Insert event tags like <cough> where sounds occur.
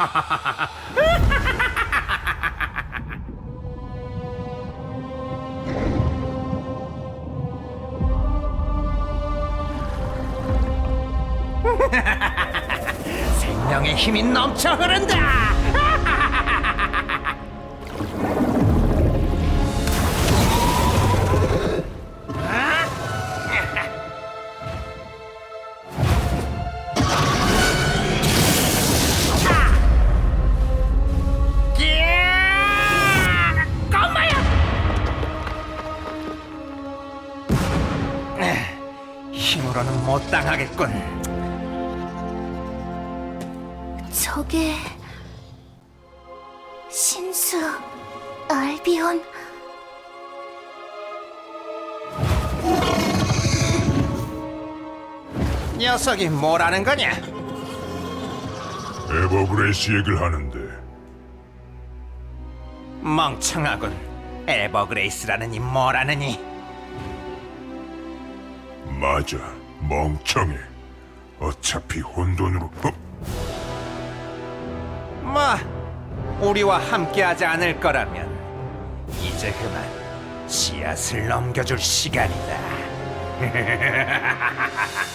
<laughs> 생명의 힘이 넘쳐 흐른다. 힘으로는 못 당하겠군. 저게 신수 알비온 녀석이 뭐라는 거냐? 에버그레이스 얘기를 하는데 멍청하군. 에버그레이스라느니 뭐라느니. 맞아 멍청해 어차피 혼돈으로 어? 뭐 우리와 함께하지 않을 거라면 이제 그만 씨앗을 넘겨줄 시간이다. <laughs>